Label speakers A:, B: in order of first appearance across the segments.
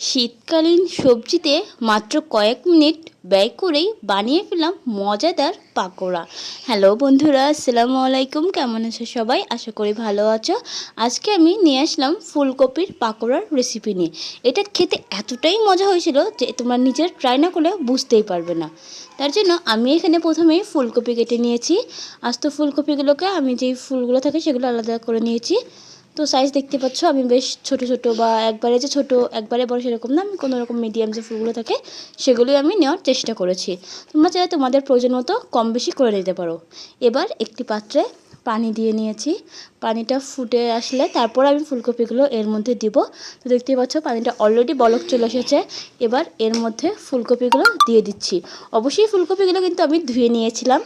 A: শীতকালীন সবজিতে মাত্র কয়েক মিনিট ব্যয় করেই বানিয়ে ফেলাম মজাদার পাকোড়া। হ্যালো বন্ধুরা, আসসালামু আলাইকুম। কেমন আছো সবাই? আশা করি ভালো আছো। আজকে আমি নিয়ে আসলাম ফুলকপির পাকোড়ার রেসিপি নিয়ে। এটা খেতে এতটাই মজা হয়েছিল যে তোমরা নিজের ট্রাই না করলে বুঝতেই পারবে না। তার জন্য আমি এখানে প্রথমেই ফুলকপি কেটে নিয়েছি। আস্ত ফুলকপিগুলোকে আমি যেই ফুলগুলো থাকে সেগুলো আলাদা করে নিয়েছি। তো সাইজ দেখতে পাচ্ছ, আমি বেশ ছোট ছোট বা একবারে যে ছোট, একবারে বড় সেরকম না, আমি কোনো রকম মিডিয়াম যে ফুলগুলো থাকে, সেগুলোই আমি নেওয়ার চেষ্টা করেছি। তোমরা চাইলে তোমাদের প্রয়োজন মতো কম বেশি করে নিতে পারো। এবার একটি পাত্রে পানি দিয়ে নিয়েছি। পানিটা ফুটে আসলে তারপর আমি ফুলকপিগুলো এর মধ্যে দিব। তো দেখতেই পাচ্ছ, পানিটা অলরেডি বলক চলে এসেছে। এবার এর মধ্যে ফুলকপিগুলো দিয়ে দিচ্ছি। অবশ্যই ফুলকপিগুলো কিন্তু আমি ধুয়ে নিয়েছিলাম।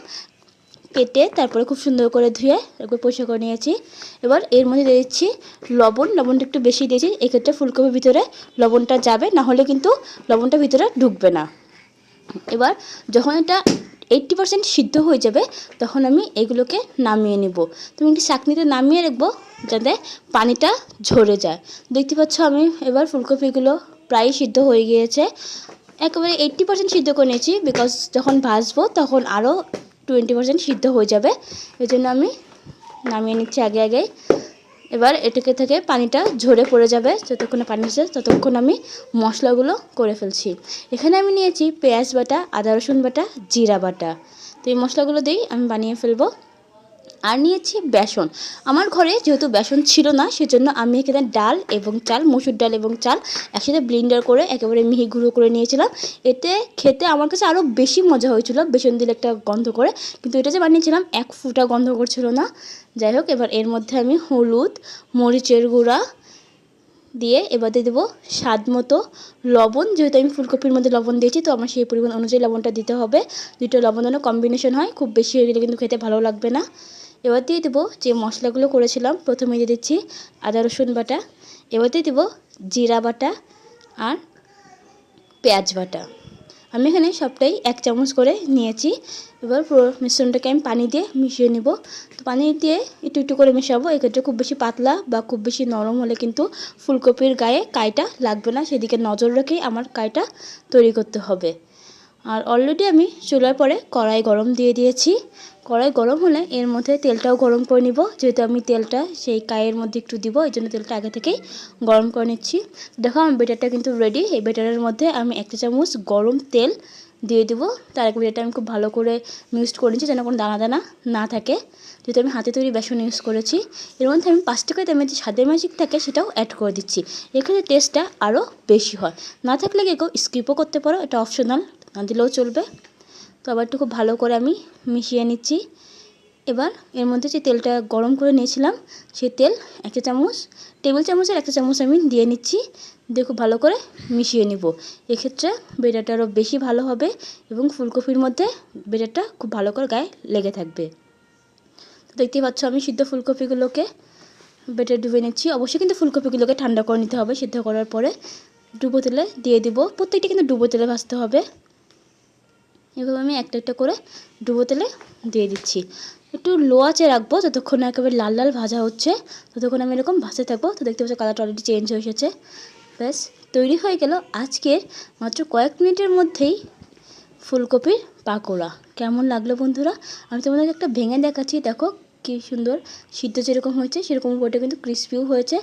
A: কেটে তারপরে খুব সুন্দর করে ধুয়ে একবার পরিষ্কার করে নিয়েছি। এবার এর মধ্যে দিয়ে দিচ্ছি লবণ, লবণটা একটু বেশি দিয়েছি। এক্ষেত্রে ফুলকপির ভিতরে লবণটা যাবে, না হলে কিন্তু লবণটা ভিতরে ঢুকবে না। এবার যখন এটা এইট্টি পার্সেন্ট সিদ্ধ হয়ে যাবে, তখন আমি এগুলোকে নামিয়ে নিব। তুমি একটি চাকনিতে নামিয়ে রাখব যাতে পানিটা ঝরে যায়। দেখতে পাচ্ছ আমি এবার ফুলকপিগুলো প্রায় সিদ্ধ হয়ে গিয়েছে। একেবারে এইট্টি পার্সেন্ট সিদ্ধ করে নিয়েছি বিকজ যখন ভাজবো তখন আরও টোয়েন্টি পার্সেন্ট সিদ্ধ হয়ে যাবে। এই জন্য আমি নামিয়ে নিচ্ছি আগে আগে। এবার এটাকে থেকে পানিটা ঝরে পড়ে যাবে। যতক্ষণে পানি আসে ততক্ষণ আমি মশলাগুলো করে ফেলছি। এখানে আমি নিয়েছি পেঁয়াজ বাটা, আদা রসুন বাটা, জিরা বাটা। তো এই মশলাগুলো দিয়েই আমি বানিয়ে ফেলব। আর নিয়েছি বেসন। আমার ঘরে যেহেতু বেসন ছিল না, সেজন্য আমি এখানে ডাল এবং চাল, মসুর ডাল এবং চাল একসাথে ব্লেন্ডার করে একেবারে মিহি গুঁড়ো করে নিয়েছিলাম। এতে খেতে আমার কাছে আরও বেশি মজা হয়েছিল বেসন দিলে একটা গন্ধ করে। কিন্তু এটা যে বানিয়েছিলাম এক ফুটা গন্ধ করছিল না। যাই হোক, এবার এর মধ্যে আমি হলুদ, মরিচের গুঁড়া দিয়ে এবার দিয়ে দেবো স্বাদ মতো লবণ। যেহেতু আমি ফুলকপির মধ্যে লবণ দিয়েছি, তো আমার সেই পরিমাণ অনুযায়ী লবণটা দিতে হবে। দুটো লবণ যেন কম্বিনেশন হয়, খুব বেশি হয়ে গেলে কিন্তু খেতে ভালো লাগবে না। এবার দিয়ে দেবো যে মশলাগুলো করেছিলাম, প্রথমে দিয়ে দিচ্ছি আদা, রসুন বাটা। এবার দিয়ে দেবো জিরা বাটা আর পেঁয়াজ বাটা। আমি এখানে সবটাই এক চামচ করে নিয়েছি। এবার পুরো মিশ্রণটাকে আমি পানি দিয়ে মিশিয়ে নিব। তো পানি দিয়ে একটু একটু করে মেশাবো। এক্ষেত্রে খুব বেশি পাতলা বা খুব বেশি নরম হলে কিন্তু ফুলকপির গায়ে কাইটা লাগবে না। সেদিকে নজর রেখেই আমার কাইটা তৈরি করতে হবে। আর অলরেডি আমি চুলার পরে কড়াই গরম দিয়ে দিয়েছি। কড়াই গরম হলে এর মধ্যে তেলটাও গরম করে নিব। যেহেতু আমি তেলটা সেই কায়ের মধ্যে একটু দিব, এই জন্য তেলটা আগে থেকেই গরম করে নিচ্ছি। দেখো আমার বেটারটা কিন্তু রেডি এই বেটারের মধ্যে আমি একটা চামচ গরম তেল দিয়ে দেবো। তার আগে বেটারটা আমি খুব ভালো করে মিক্সড করে নিচ্ছি, যেন কোনো দানা দানা না থাকে। যেহেতু আমি হাতে তৈরি বেসন ইউজ করেছি, এর মধ্যে আমি পাঁচ টাকায় দামের যে স্বাদের ম্যাজিক থাকে সেটাও অ্যাড করে দিচ্ছি। এখানে টেস্টটা আরও বেশি হয়। না থাকলে কেউ স্কিপও করতে পারো, এটা অপশনাল না দিলেও চলবে। তো আবার একটু খুব ভালো করে আমি মিশিয়ে নিচ্ছি। এবার এর মধ্যে যে তেলটা গরম করে নিয়েছিলাম, সেই তেল একটা চামচ, টেবিল চামচের একটা চামচ আমি দিয়ে নিচ্ছি। দিয়ে খুব ভালো করে মিশিয়ে নিব। এক্ষেত্রে বেটারটা আরও বেশি ভালো হবে এবং ফুলকপির মধ্যে বেটারটা খুব ভালো করে গায়ে লেগে থাকবে। তো দেখতেই পাচ্ছ আমি সিদ্ধ ফুলকপিগুলোকে বেটার ডুবে নিচ্ছি। অবশ্যই কিন্তু ফুলকপিগুলোকে ঠান্ডা করে নিতে হবে। সিদ্ধ করার পরে ডুবো তেলে দিয়ে দিব। প্রত্যেকটা কিন্তু ডুবো তেলে ভাজতে হবে। এভাবে আমি একটা একটা করে ডুবো তেলে দিয়ে দিচ্ছি। একটু লো আঁচে রাখব যতক্ষণ একেবারে লাল লাল ভাজা হচ্ছে, ততক্ষণ আমি এরকম ভাজতে থাকব। তো দেখতে পাচ্ছি কালারটা অলরেডি চেঞ্জ হয়ে এসেছে। ব্যাস, তৈরি হয়ে গেল আজকের মাত্র কয়েক মিনিটের মধ্যেই ফুলকপির পাকোড়া। কেমন লাগল বন্ধুরা? আমি তোমাদেরকে একটা ভেঙে দেখাচ্ছি। দেখো কী সুন্দর সিদ্ধ যেরকম হয়েছে, সেরকম উপরটা কিন্তু ক্রিস্পিও হয়েছে।